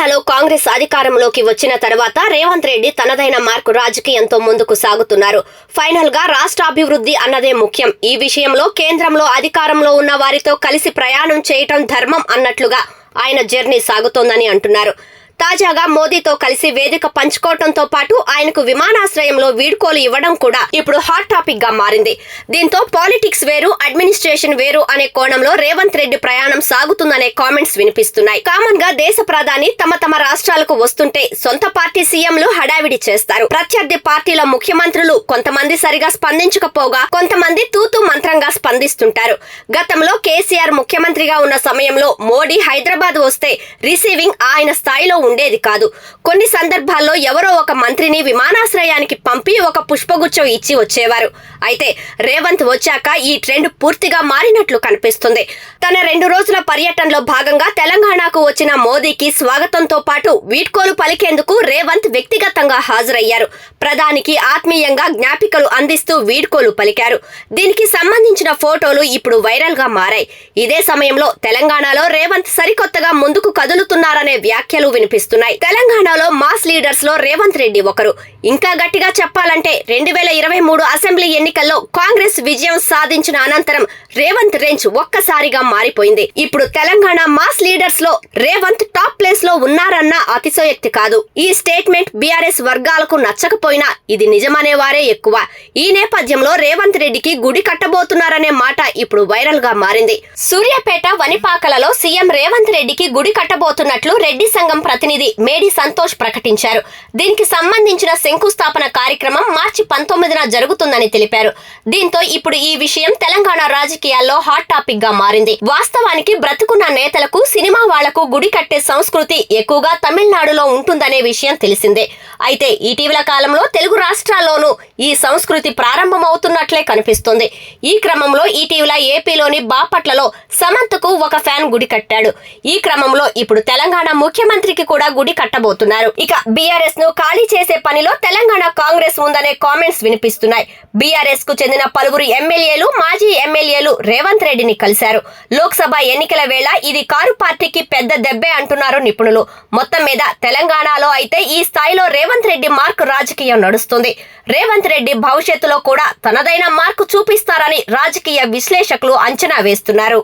తెలంగాణలో కాంగ్రెస్ అధికారంలోకి వచ్చిన తర్వాత రేవంత్ రెడ్డి తనదైన మార్కు రాజకీయంతో ముందుకు సాగుతున్నారు. ఫైనల్గా రాష్ట్ర అభివృద్ధి అన్నదే ముఖ్యం. ఈ విషయంలో కేంద్రంలో అధికారంలో ఉన్న వారితో కలిసి ప్రయాణం చేయటం ధర్మం అన్నట్లుగా ఆయన జర్నీ సాగుతోందని అంటున్నారు. తాజాగా మోదీతో కలిసి వేదిక పంచుకోవడంతో పాటు ఆయనకు విమానాశ్రయంలో వీడ్కోలు ఇవ్వడం కూడా ఇప్పుడు హాట్ టాపిక్గా మారింది. దీంతో పాలిటిక్స్ వేరు అడ్మినిస్ట్రేషన్ వేరు అనే కోణంలో రేవంత్ రెడ్డి ప్రయాణం సాగుతుందనే కామెంట్స్ వినిపిస్తున్నాయి. కామన్గా దేశ ప్రధాని తమ తమ రాష్ట్రాలకు వస్తుంటే సొంత పార్టీ సీఎంలు హడావిడి చేస్తారు. ప్రత్యర్థి పార్టీల ముఖ్యమంత్రులు కొంతమంది సరిగా స్పందించకపోగా కొంతమంది తూతూ మంత్రంగా స్పందిస్తుంటారు. గతంలో కేసీఆర్ ముఖ్యమంత్రిగా ఉన్న సమయంలో మోడీ హైదరాబాద్ వస్తే రిసీవింగ్ ఆయన స్థాయిలో ఉండేది కాదు. కొన్ని సందర్భాల్లో ఎవరో ఒక మంత్రిని విమానాశ్రయానికి పంపి ఒక పుష్పగుచ్చం ఇచ్చి వచ్చేవారు. అయితే రేవంత్ వచ్చాక ఈ ట్రెండ్ పూర్తిగా మారినట్లు కనిపిస్తుంది. తన రెండు రోజుల పర్యటనలో భాగంగా తెలంగాణకు వచ్చిన మోదీకి స్వాగతంతో పాటు వీడ్కోలు పలికేందుకు రేవంత్ వ్యక్తిగతంగా హాజరయ్యారు. ప్రధానికి ఆత్మీయంగా జ్ఞాపికలు అందిస్తూ వీడ్కోలు పలికారు. దీనికి సంబంధించిన ఫోటోలు ఇప్పుడు వైరల్గా మారాయి. ఇదే సమయంలో తెలంగాణలో రేవంత్ సరికొత్తగా ముందుకు కదులుతున్నారనే వ్యాఖ్యలు వినిపిస్తున్నాయి తెలంగాణలో మాస్ లీడర్స్లో రేవంత్ రెడ్డి ఒకరు. ఇంకా గట్టిగా చెప్పాలంటే రెండు వేల ఇరవై మూడు అసెంబ్లీ ఎన్నికల్లో కాంగ్రెస్ విజయం సాధించిన అనంతరం రేవంత్ రేంజ్ ఒక్కసారిగా మారిపోయింది. ఇప్పుడు తెలంగాణ మాస్ లీడర్స్లో రేవంత్ టాప్ ప్లేస్లో ఉన్నారన్న అతిశయోక్తి కాదు. ఈ స్టేట్మెంట్ బీఆర్ఎస్ వర్గాలకు నచ్చకపోయినా ఇది నిజమనే వారే ఎక్కువ. ఈ నేపథ్యంలో రేవంత్ రెడ్డికి గుడి కట్టబోతున్నారనే మాట ఇప్పుడు వైరల్గా మారింది. సూర్యాపేట వనిపాకలలో సీఎం రేవంత్ రెడ్డికి గుడి కట్టబోతున్నట్లు రెడ్డి సంఘం ప్రతినిధి మేడి సంతోష్ ప్రకటించారు. దీనికి సంబంధించిన శంకుస్థాపన కార్యక్రమం మార్చి పంతొమ్మిదిన జరుగుతుందని తెలిపారు. దీంతో ఇప్పుడు ఈ విషయం తెలంగాణ రాజకీయాల్లో హాట్ టాపిక్గా మారింది. వాస్తవానికి బ్రతుకున్న నేతలకు సినిమా వాళ్ళకు గుడి కట్టే సంస్కృతి ఎక్కువగా తమిళనాడులో ఉంటుందనే విషయం తెలిసిందే. అయితే ఇటీవల కాలంలో తెలుగు రాష్ట్రాల్లోనూ ఈ సంస్కృతి ప్రారంభమవుతున్నట్లే కనిపిస్తుంది. ఈ క్రమంలో ఇటీవల ఏపీలోని బాపట్లలో సమంతకు ఒక ఫ్యాన్ గుడి కట్టాడు. ఈ క్రమంలో ఇప్పుడు తెలంగాణ ముఖ్యమంత్రికి కూడా గుడి కట్టబోతున్నారు. ఇక బీఆర్ఎస్ను ఖాళీ చేసే పనిలో తెలంగాణ కాంగ్రెస్ ఉందనే కామెంట్స్ వినిపిస్తున్నాయి. బీఆర్ఎస్కు చెందిన పలువురు ఎమ్మెల్యేలు మాజీ ఎమ్మెల్యేలు రేవంత్ రెడ్డిని కలిశారు. లోక్సభ ఎన్నికల వేళ ఇది కారు పార్టీకి పెద్ద దెబ్బే అంటున్నారు నిపుణులు. మొత్తం మీద తెలంగాణలో అయితే ఈ స్థాయిలో రేవంత్ రెడ్డి మార్క్ రాజకీయం నడుస్తుంది. రేవంత్ రెడ్డి భవిష్యత్తులో కూడా తనదైన మార్కు చూపిస్తారని రాజకీయ విశ్లేషకులు అంచనా వేస్తున్నారు.